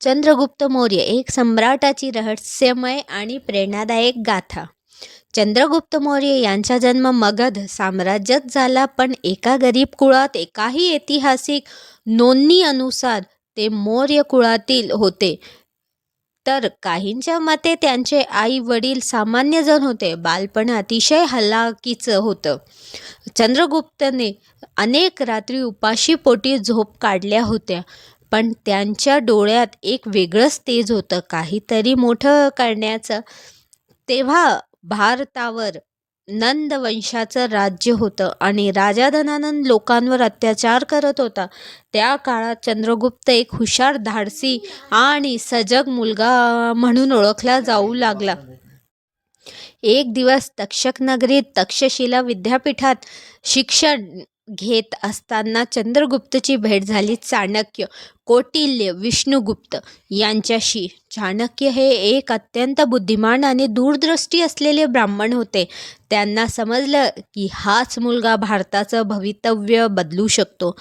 चंद्रगुप्त मौर्य एक सम्राटाची रहस्यमय आणि प्रेरणादायक गाथा. चंद्रगुप्त मौर्य यांचा जन्म मगध साम्राज्यात झाला पण एका गरीब कुळात एकाही ऐतिहासिक नोंदणी अनुसार ते मौर्य कुळातील होते. तर काहींच्या मते त्यांचे आई वडील सामान्य जण होते बालपण अतिशय हलाकीचं होतं. चंद्रगुप्तने अनेक रात्री उपाशी पोटी झोप काढल्या होत्या. पण त्यांच्या डोळ्यात एक वेगळंच तेज होतं काहीतरी मोठं करण्याचं. तेव्हा भारतावर नंद वंशाचं राज्य होतं आणि राजा धनानंद लोकांवर अत्याचार करत होता. त्या काळात चंद्रगुप्त एक हुशार धाडसी आणि सजग मुलगा म्हणून ओळखला जाऊ लागला. एक दिवस तक्षक नगरीत तक्षशिला विद्यापीठात शिक्षण घेत असताना चंद्रगुप्तची भेट झाली चाणक्य. कौटिल्य विष्णुगुप्त यांच्याशी. चाणक्य हे एक अत्यंत बुद्धिमान आणि दूरदृष्टी असलेले ब्राह्मण होते. त्यांना समजलं की हाच मुलगा भारताचं भवितव्य बदलू शकतो.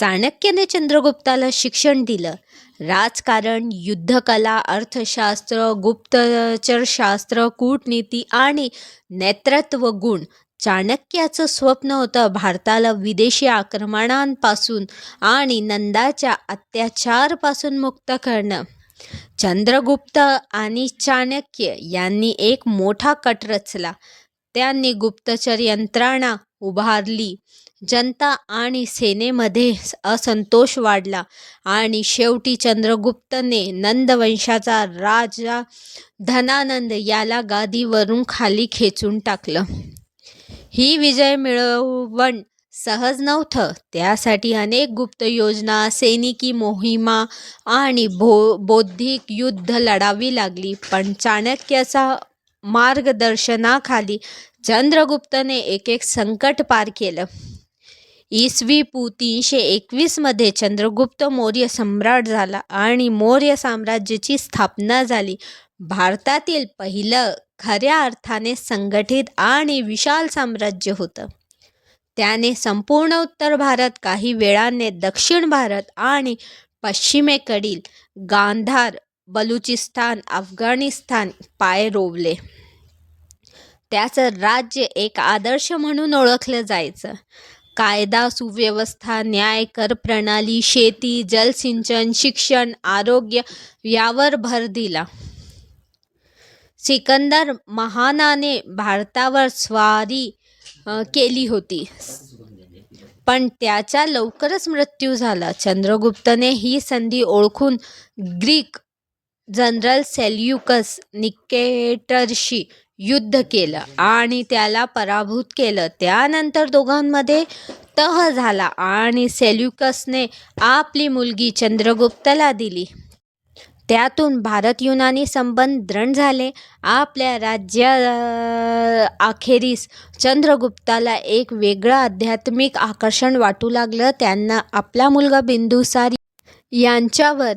चाणक्याने चंद्रगुप्ताला शिक्षण दिलं. राजकारण युद्धकला अर्थशास्त्र गुप्तचरशास्त्र कूटनीती आणि नेतृत्व गुण चाणक्याचं स्वप्न होतं भारताला विदेशी आक्रमणांपासून आणि नंदाच्या अत्याचारपासून मुक्त करणं. चंद्रगुप्त आणि चाणक्य यांनी एक मोठा कट रचला. त्यांनी गुप्तचर यंत्रणा उभारली. जनता आणि सेनेमध्ये असंतोष वाढला आणि शेवटी चंद्रगुप्तने नंदवंशाचा राजा धनानंद याला गादीवरून खाली खेचून टाकलं. ही विजय मिळवण सहज नव्हतं. त्यासाठी अनेक गुप्त योजना सैनिकी मोहिमा आणि भो बौद्धिक युद्ध लढावी लागली. पण चाणक्याचा मार्गदर्शनाखाली चंद्रगुप्तने एक एक संकट पार केलं. इसवी पू तीनशे एकवीसमध्ये चंद्रगुप्त मौर्य सम्राट झाला आणि मौर्य साम्राज्याची स्थापना झाली. भारतातील पहिलं खऱ्या अर्थाने संघटित आणि विशाल साम्राज्य होतं. त्याने संपूर्ण उत्तर भारत काही वेळाने दक्षिण भारत आणि पश्चिमेकडील गांधार बलुचिस्तान अफगाणिस्तान पाय रोवले. त्याचं राज्य एक आदर्श म्हणून ओळखलं जायचं. कायदा सुव्यवस्था न्याय कर प्रणाली शेती जलसिंचन शिक्षण आरोग्य यावर भर दिला. सिकंदर महानाने भारतावर स्वारी केली होती. पण त्याचा लवकरच मृत्यू झाला. चंद्रगुप्तने ही संधी ओळखून ग्रीक जनरल सेल्युकस निकेटरशी युद्ध केलं आणि त्याला पराभूत केलं. त्यानंतर दोघांमध्ये तह झाला आणि सेल्युकसने आपली मुलगी चंद्रगुप्तला दिली. त्यातून भारत युनानी संबंध दृढ झाले. आपल्या राज्या अखेरीस चंद्रगुप्ताला एक वेगळं आध्यात्मिक आकर्षण वाटू लागलं. त्यांना आपला मुलगा बिंदुसार यांच्यावर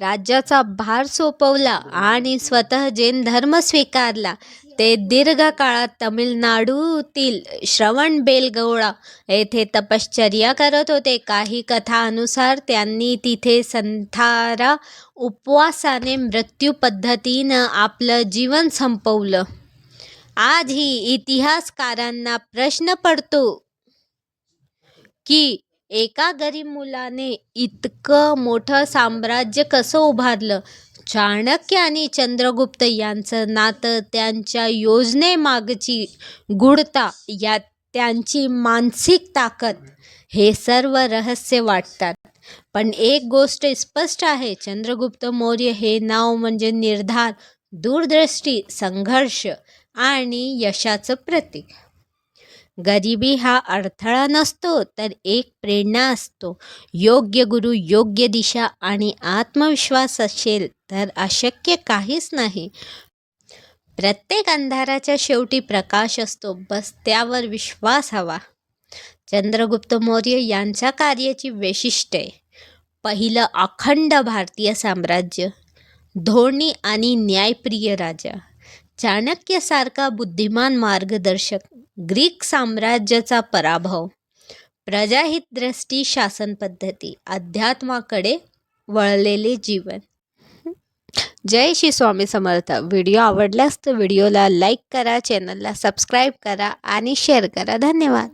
राज्याचा भार सोपवला आणि स्वतः जैन धर्म स्वीकारला ते दीर्घकाळात तमिळनाडूतील श्रवणबेलगोळा येथे तपश्चर्या करत होते. काही कथानुसार त्यांनी तिथे संथारा उपवासाने मृत्यू पद्धतीनं आपलं जीवन संपवलं. आजही इतिहासकारांना प्रश्न पडतो की एका गरीब मुलाने इतकं मोठं साम्राज्य कसं उभारलं? चाणक्य आणि चंद्रगुप्त यांचं नातं त्यांच्या योजनेमागची गूढता या त्यांची मानसिक ताकद हे सर्व रहस्य वाटतात. पण एक गोष्ट स्पष्ट आहे चंद्रगुप्त मौर्य हे नाव म्हणजे निर्धार दूरदृष्टी संघर्ष आणि यशाचं प्रतीक. गरिबी हा अडथळा नसतो तर एक प्रेरणा असतो. योग्य गुरु योग्य दिशा आणि आत्मविश्वास असेल तर अशक्य काहीच नाही. प्रत्येक अंधाराच्या शेवटी प्रकाश असतो बस त्यावर विश्वास हवा. चंद्रगुप्त मौर्य यांच्या कार्याची वैशिष्ट्ये. पहिलं अखंड भारतीय साम्राज्य धोरणी आणि न्यायप्रिय राजा. चाणक्यसारखा बुद्धिमान मार्गदर्शक ग्रीक साम्राज्याचा पराभव. प्रजाहितदृष्टी शासन पद्धती. अध्यात्माकडे वळलेले जीवन. जय श्री स्वामी समर्थ. व्हिडिओ आवडल्यास तर व्हिडिओला लाईक करा चॅनलला सबस्क्राईब करा आणि शेअर करा. धन्यवाद.